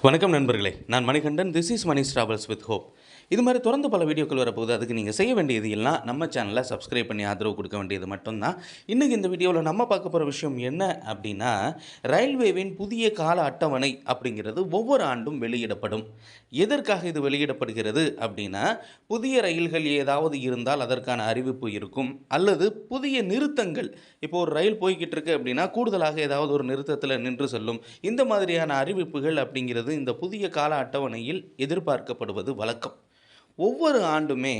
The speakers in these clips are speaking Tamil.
வணக்கம் நண்பர்களே நான் Manikandan this is Mani travels with hope இது மாதிரி தொடர்ந்து பல வீடியோக்கள் வரப்போகுது. அதுக்கு நீங்கள் செய்ய வேண்டியது எல்லாம் நம்ம சேனலை சப்ஸ்கிரைப் பண்ணி ஆதரவு கொடுக்க வேண்டியது மட்டும்தான். இன்றைக்கி இந்த வீடியோவில் நம்ம பார்க்க போகிற விஷயம் என்ன அப்படின்னா ரயில்வேவின் புதிய கால அட்டவணை அப்படிங்கிறது ஒவ்வொரு ஆண்டும் வெளியிடப்படும். எதற்காக இது வெளியிடப்படுகிறது அப்படின்னா புதிய ரயில்கள் ஏதாவது இருந்தால் அதற்கான அறிவிப்பு இருக்கும். அல்லது புதிய நிறுத்தங்கள் இப்போ ஒரு ரயில் போய்கிட்டு இருக்கு அப்படின்னா கூடுதலாக ஏதாவது ஒரு நிறுத்தத்தில் நின்று செல்லும். இந்த மாதிரியான அறிவிப்புகள் அப்படிங்கிறது இந்த புதிய கால அட்டவணையில் எதிர்பார்க்கப்படுவது வழக்கம். ஒவ்வொரு ஆண்டுமே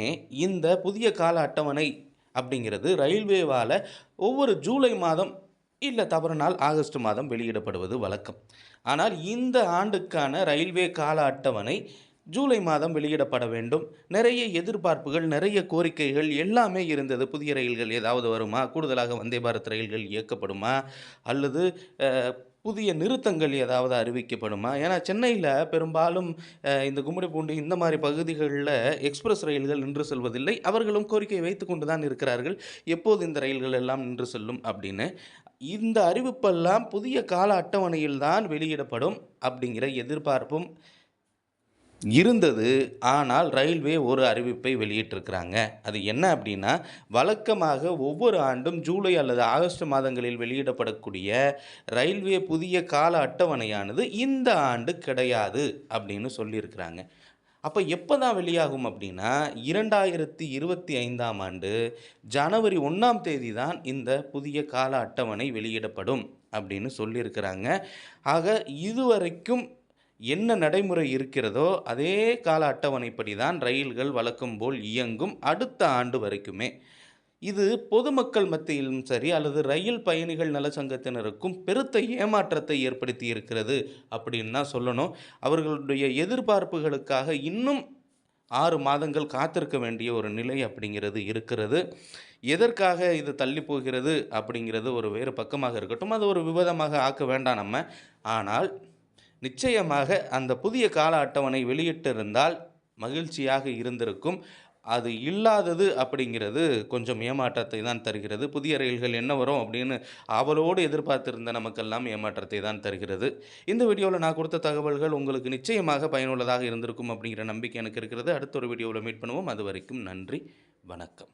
இந்த புதிய கால அட்டவணை அப்படிங்கிறது ரயில்வேவால் ஒவ்வொரு ஜூலை மாதம் இல்லை தவறு நாள் ஆகஸ்ட் மாதம் வெளியிடப்படுவது வழக்கம். ஆனால் இந்த ஆண்டுக்கான ரயில்வே கால அட்டவணை ஜூலை மாதம் வெளியிடப்பட வேண்டும். நிறைய எதிர்பார்ப்புகள் நிறைய கோரிக்கைகள் எல்லாமே இருந்தது. புதிய ரயில்கள் ஏதாவது வருமா? கூடுதலாக வந்தே பாரத் ரயில்கள் இயக்கப்படுமா? அல்லது புதிய நிறுத்தங்கள் ஏதாவது அறிவிக்கப்படுமா? ஏன்னா சென்னையில் பெரும்பாலும் இந்த கும்மிடிப்பூண்டி இந்த மாதிரி பகுதிகளில் எக்ஸ்பிரஸ் ரயில்கள் நின்று செல்வதில்லை. அவர்களும் கோரிக்கை வைத்து கொண்டு தான் இருக்கிறார்கள். எப்போது இந்த ரயில்கள் எல்லாம் நின்று செல்லும் அப்படின்னு. இந்த அறிவிப்பெல்லாம் புதிய கால அட்டவணையில் தான் வெளியிடப்படும் அப்படிங்கிற எதிர்பார்ப்பும் இருந்தது. ஆனால் ரயில்வே ஒரு அறிவிப்பை வெளியிட்டிருக்கிறாங்க. அது என்ன அப்படின்னா வழக்கமாக ஒவ்வொரு ஆண்டும் ஜூலை அல்லது ஆகஸ்ட் மாதங்களில் வெளியிடப்படக்கூடிய ரயில்வே புதிய கால அட்டவணையானது இந்த ஆண்டு கிடையாது அப்படின்னு சொல்லியிருக்கிறாங்க. அப்போ எப்போ தான் வெளியாகும் அப்படின்னா இரண்டாயிரத்தி இருபத்தி ஐந்தாம் ஆண்டு ஜனவரி ஒன்றாம் தேதி தான் இந்த புதிய கால அட்டவணை வெளியிடப்படும் அப்படின்னு சொல்லியிருக்கிறாங்க. ஆக இதுவரைக்கும் என்ன நடைமுறை இருக்கிறதோ அதே கால அட்டவணைப்படி தான் ரயில்கள் வழக்கம் போல் இயங்கும் அடுத்த ஆண்டு வரைக்குமே. இது பொதுமக்கள் மத்தியிலும் சரி அல்லது ரயில் பயணிகள் நலச்சங்கத்தினருக்கும் பெருத்த ஏமாற்றத்தை ஏற்படுத்தி இருக்கிறது அப்படின்னு தான் சொல்லணும். அவர்களுடைய எதிர்பார்ப்புகளுக்காக இன்னும் ஆறு மாதங்கள் காத்திருக்க வேண்டிய ஒரு நிலை அப்படிங்கிறது இருக்கிறது. எதற்காக இது தள்ளி போகிறது அப்படிங்கிறது ஒரு வேறு பக்கமாக இருக்கட்டும். அது ஒரு விவாதமாக ஆக்க வேண்டாம் நம்ம. ஆனால் நிச்சயமாக அந்த புதிய கால அட்டவணை வெளியிட்டிருந்தால் மகிழ்ச்சியாக இருந்திருக்கும். அது இல்லாதது அப்படிங்கிறது கொஞ்சம் ஏமாற்றத்தை தான் தருகிறது. புதிய ரயில்கள் என்ன வரும் அப்படின்னு ஆவலோடு எதிர்பார்த்திருந்த நமக்கெல்லாம் ஏமாற்றத்தை தான் தருகிறது. இந்த வீடியோவில் நான் கொடுத்த தகவல்கள் உங்களுக்கு நிச்சயமாக பயனுள்ளதாக இருந்திருக்கும் அப்படிங்கிற நம்பிக்கை எனக்கு இருக்கிறது. அடுத்த ஒரு வீடியோவில் மீட் பண்ணுவோம். அது வரைக்கும் நன்றி. வணக்கம்.